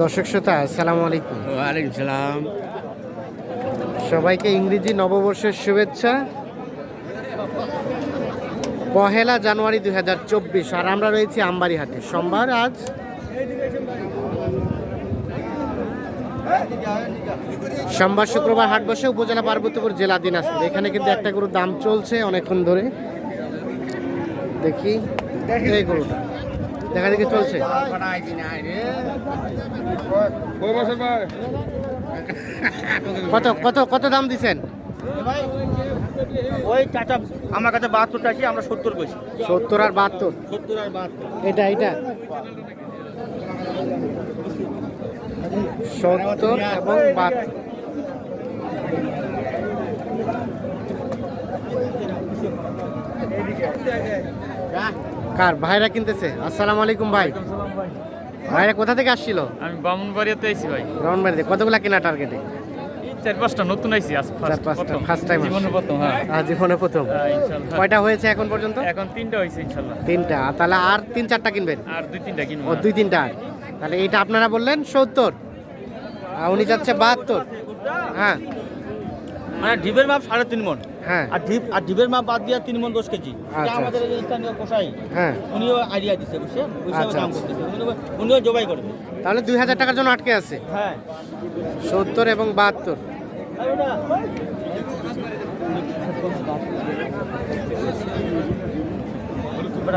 দর্শক শ্রোতা আসসালামু আলাইকুম। ওয়ালাইকুম সালাম। সবাইকে ইংরেজি নববর্ষের শুভেচ্ছা। পহেলা জানুয়ারি দুই হাজার চব্বিশ আর আমরা রয়েছি আমবাড়ি হাটে সোমবার আজ সোমবার শুক্রবার হাট বসে উপজেলা পার্বতীপুর জেলা দিন দিনাজপুর। এখানে কিন্তু একটা গরুর দাম চলছে অনেকক্ষণ ধরে। দেখি এই গরুটা। দেখা দেখি চলছে। কত কত কত দাম দিচ্ছেন ওই চাচা আমার কাছে বাহাত্তর চাইছি আমরা সত্তর কইছি সত্তর আর বাহাত্তর? সত্তর আর বাহাত্তর। এটা এটা? সত্তর এবং বাহাত্তর। কার ভাইরা কিনতেছে? আসসালামু আলাইকুম ভাই। ভাইরা কোথা থেকে আসছিল? আমি বামুনবাড়িয়াতে আইছি ভাই। রমনবাড়িতে কতগুলা কেনা টার্গেটে চার পাঁচটা নতুন আইছি আজ ফার্স্ট প্রথম। ফার্স্ট টাইম জীবনে প্রথম হ্যাঁ। আজ জীবনে প্রথম। হ্যাঁ, কয়টা হয়েছে এখন পর্যন্ত? এখন তিনটা হয়েছে ইনশাল্লাহ। তিনটা। তাহলে আর তিন চারটা কিনবেন? আর দুই তিনটা কিনবো ও দুই তিনটা। তাহলে এইটা আপনারা বললেন সত্তর। আর উনি যাচ্ছে বাহাত্তর। হ্যাঁ। মানে ডিবের মাপ সাড়ে তিন মন। হ্যাঁ। আর ডিপ আর ঢিপের মাপ বাদ দিয়ে তিন মন দশ কেজি। এটা আচ্ছা, আমাদের স্থানীয় কষাই হ্যাঁ। উনিও আইডিয়া দিচ্ছে বুঝছেন ওই আচ্ছা, দাম আচ্ছা। করতেছে। উনিও- জবাই করবে তাহলে দুই হাজার টাকার জন্য আটকে আছে? হ্যাঁ। সত্তর এবং বাহাত্তর।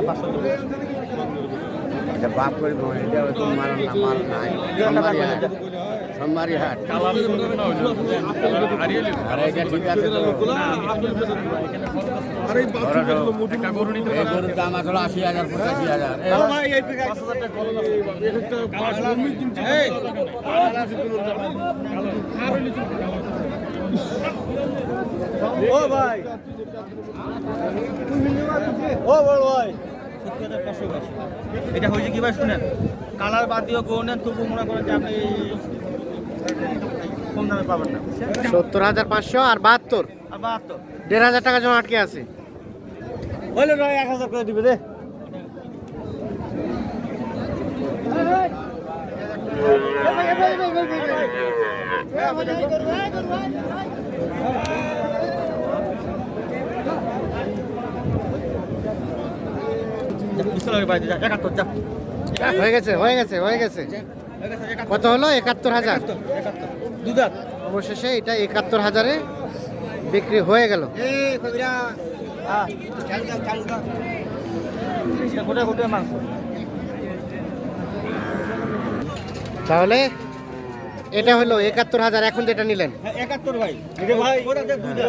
পাঁচশো। এটা বাপ করিব এটা তো মার না মার নাই সোমবারি হাট। সোমবারি হাট। আর এটা ঠিক আছে তো। এই গরুর দাম আসলে আশি হাজার পঁচাশি হাজার। ও ভাই। ও বড় ভাই। এটা হয়েছে কি ভাই শুনেন কালার বাদ দিয়েও গো নেন তবু মনে করেন যে আপনি কম দামে পাবেন না সত্তর হাজার পাঁচশো আর বাহাত্তর আর বাহাত্তর দেড় হাজার টাকার জন্য আটকে আছে হইলে নয় এক হাজার করে দিবে রে একাত্তর যা হয়ে গেছে হয়ে গেছে হয়ে গেছে। কত হলো? একাত্তর হাজার। দুধাত অবশেষে এটা একাত্তর হাজারে বিক্রি হয়ে গেল। মাংস। তাহলে এটা হলো একাত্তর হাজার এখন যেটা নিলেন। হ্যাঁ, একাত্তর ভাই। ভাই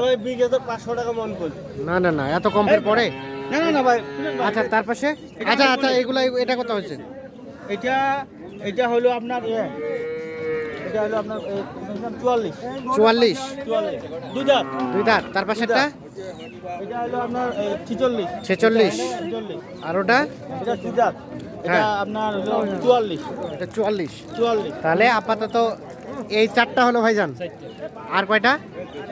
ভাই বিশ হাজার পাঁচশো টাকা মন করি না না না এত কমের পরে না না না ভাই। আচ্ছা তার পাশে? আচ্ছা আচ্ছা এগুলা এটা কত হচ্ছে এটা এটা হলো আপনার এটা হলো আপনার চুয়াল্লিশ। চুয়াল্লিশ। দুই দাঁত। দুই দাঁত। তার পাশেরটা? এটা হলো আপনার ছিচল্লিশ। ছেচল্লিশ। আর ওটা? এটা দুই দাঁত। এটা হ্যাঁ। আপনার হলো চুয়াল্লিশ। এটা চুয়াল্লিশ। চুয়াল্লিশ। তাহলে আপাতত এই চারটা হলো ভাইজান? আর কয়টা?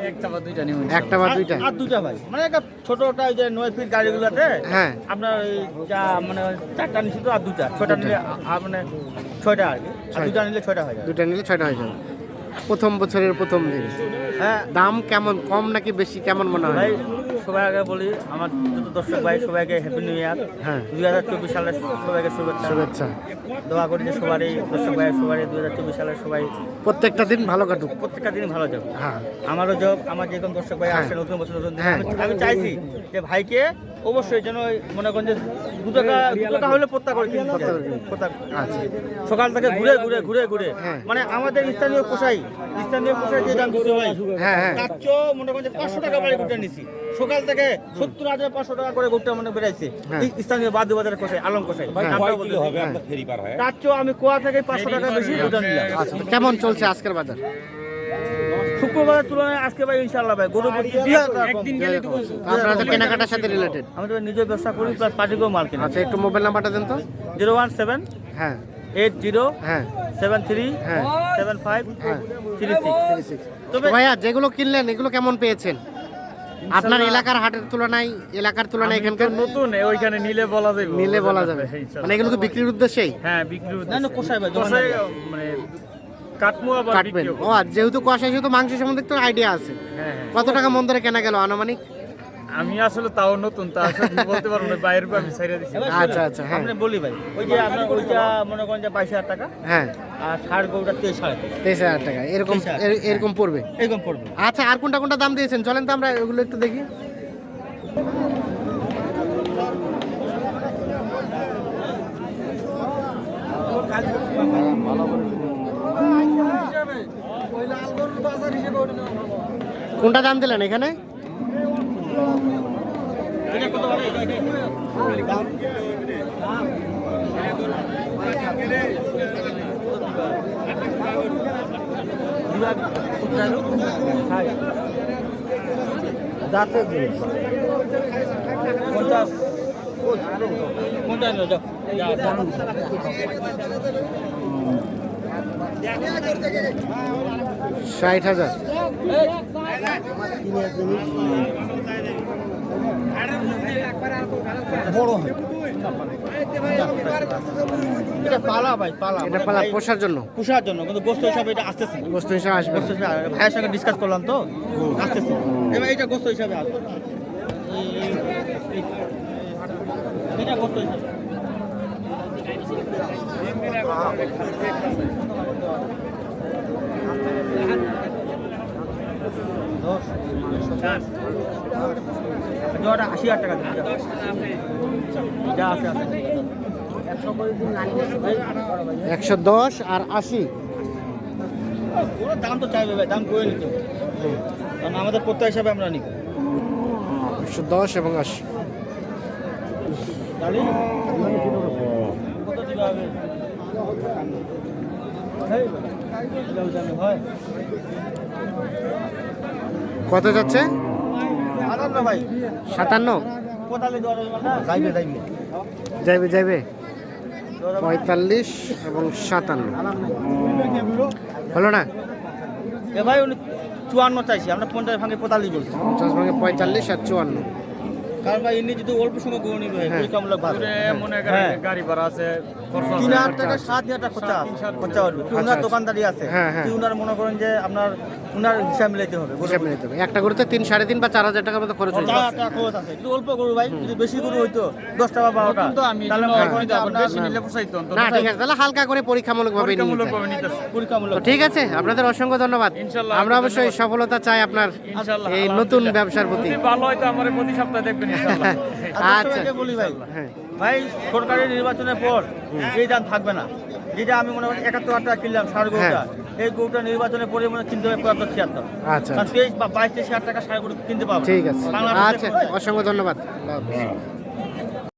একটা বা দুইটা। নিব একটা বা আর- দুইটা আর দুইটা ভাই। মানে একটা ছোটটা ওই যে নয় ফিট গাড়িগুলোতে হ্যাঁ। আপনার ওই যা মানে চারটা নিচে তো আর দুটা ছয়টা নিলে মানে ছয়টা আর কি। দুটা নিলে ছয়টা হয়ে যাবে। দুইটা নিলে ছয়টা হয়ে যাবে। প্রথম বছরের প্রথম দিন। হ্যাঁ দাম কেমন? কম নাকি বেশি? কেমন মনে ভাই হয়? সবাই আগে বলি আমার যত দর্শক ভাই সবাইকে হ্যাপি নিউ ইয়ার হ্যাঁ। দুই হাজার চব্বিশ সালে সবাইকে শুভেচ্ছা। শুভেচ্ছা। দোয়া করি যে সবারই দর্শক ভাই সবারই দুই হাজার চব্বিশ সালে সবাই প্রত্যেকটা দিন ভালো কাটুক। প্রত্যেকটা দিন ভালো যাবে। হ্যাঁ। আমারও জব আমার যেরকম দর্শক ভাই আসে আসছে নতুন বছর নতুন হ্যাঁ। আমি- আমি চাইছি যে ভাইকে অবশ্যই যেন ওই মনে করেন যে দু টাকা দু টাকা হলে প্রত্যা করে আচ্ছা। সকাল থেকে ঘুরে ঘুরে ঘুরে ঘুরে। হ্যাঁ। মানে আমাদের স্থানীয় পোষাই স্থানীয় পোষাই যে দাম দিচ্ছে ভাই হ্যাঁ হ্যাঁ। তার চেয়েও মনে করেন যে পাঁচশো টাকা বাড়ি গুটা নিছি। সকাল থেকে সত্তর হাজার পাঁচশো টাকা করে গুটা মানে বেড়াইছে। হ্যাঁ। স্থানীয় বাদ্য বাজারের কোষাই আলম কোষাই হ্যাঁ। দামটা বলতে হবে তার চেয়েও আমি কোয়া থেকে পাঁচশো টাকা বেশি গুটা নিলাম। আচ্ছা কেমন চলছে আজকের বাজার? শুক্রবারের তুলনায় আজকে ভাই ইনশাল্লাহ ভাই গরু প্রতি কম। আপনারা তো কেনাকাটার সাথে রিলেটেড আমি তো নিজে ব্যবসা করি প্লাস পার্টিকেও মাল কিনা। আচ্ছা একটু মোবাইল নাম্বারটা দেন তো। জিরো ওয়ান সেভেন হ্যাঁ। এইট জিরো হ্যাঁ। সেভেন থ্রি হ্যাঁ। সেভেন ফাইভ হ্যাঁ। Three six. ভাইয়া যেগুলো কিনলেন এগুলো কেমন পেয়েছেন? আপনার এলাকার হাটের তুলনায় এলাকার তুলনায় এখানকার? নতুন ওইখানে নিলে বলা যাবে। নিলে বলা যাবে। মানে এগুলো কি বিক্রির উদ্দেশ্যেই? হ্যাঁ বিক্রি না না কোষাই ভাই? মানে কাটবেন। ও আর যেহেতু কষা সেহেতু মাংস সম্বন্ধে একটু আইডিয়া আছে। হ্যাঁ হ্যাঁ। কত টাকা মন ধরে কেনা গেল আনুমানিক? আমি আসলে তাও নতুন তা আসলে বলতে পারব না বাইরের আমি ছাইরা দিছি। আচ্ছা, আচ্ছা, হ্যাঁ। আমরা বলি ভাই ওই যে আপনার ওইটা মনে করেন যে বাইশ হাজার টাকা হ্যাঁ। আর ষাট তেইশ তেইশ হাজার টাকা এরকম এরকম পড়বে? এরকম পড়বে। আচ্ছা আর কোনটা কোনটা দাম দিয়েছেন? চলেন তো আমরা ওগুলো একটু দেখি। কোনটা দাম দিলেন এখানে। পঞ্চাশ পঞ্চাশ যাও। ষাট হাজার। এটা পালা ভাই পালা। এটা মানে পালা পোষার জন্য। পোষার জন্য কিন্তু গোস্ত হিসাবে এটা আসতেছে। হিসাবে আসবে। গোস্ত হিসাবে ভাইয়ের সঙ্গে ডিসকাস করলাম তো আসতেছে। এবার এটা গোস্ত হিসাবে আসবে। এটা গোস্ত হিসাবে। জোয়াটা আশি হাজার টাকা যা আছে আছে। একশো দশ আর আশি। দাম তো চাইবে ভাই দাম করে নিতে কারণ আমাদের প্রত্যয় হিসাবে আমরা নিব। একশো দশ এবং আশি। কত দিতে হবে এই, এটাও জানো, হয় কত যাচ্ছে? ভাই। সাতান্ন? যাইবে যাইবে? পঁয়তাল্লিশ এবং সাতান্ন। হলো না? এ ভাই উনি চুয়ান্ন চাইছি। আমরা পঞ্চাশ ভাঙে পঁয়তাল্লিশ বলছি। পঞ্চাশ ভাগে পঁয়তাল্লিশ আর চুয়ান্ন। কারণ ভাই এমনি যদি অল্প সময় হ্যাঁ। পরীক্ষামূলক ভাবে মনে করেন হ্যাঁ। গাড়ি ভাড়া আছে তিন হাজার টাকা সাত হাজার টাকা খরচা সাত, সাত খরচা উঠবে আচ্ছা, উনার আচ্ছা। দোকানদারি আছে। হ্যাঁ, হ্যাঁ। কি উনার মনে করেন যে আপনার উনার হিসাব মিলাইতে হবে। হিসাব নিতে হবে। একটা গরুতে তিন সাড়ে তিন বা চার হাজার টাকার মতো খরচ হয়ে টাকা টাকা খরচ আছে। একটু অল্প গরু ভাই যদি বেশি গরু হইতো দশটা বা বারোটা আমি তাহলে তাহলে করেন যে আপনার বেশি নিলে পোষাইতো না ঠিক আছে। তাহলে হালকা করে পরীক্ষামূলক ভাবে পরীক্ষামূলক। তো ঠিক আছে আপনাদের অসংখ্য ধন্যবাদ। আমরা অবশ্যই সফলতা চাই আপনার এই নতুন ব্যবসার প্রতি। ভালো হয় তো আমার প্রতি সপ্তাহে দেখবেন আচ্ছা। বলি ভাই হ্যাঁ। ভাই সরকারি নির্বাচনের পর এই দাম থাকবে না। যেটা আমি মনে করি একাত্তর হাজার টাকা কিনলাম সার গরুটা এই গরুটা নির্বাচনের পরে মনে হয় কিনতে হবে পঁয়াত্তর ছিয়াত্তর। আচ্ছা তেইশ বা বাইশ তেইশ হাজার টাকা সার গরু কিনতে পারব। ঠিক আছে। আচ্ছা অসংখ্য ধন্যবাদ। আল্লাহ হাফেজ।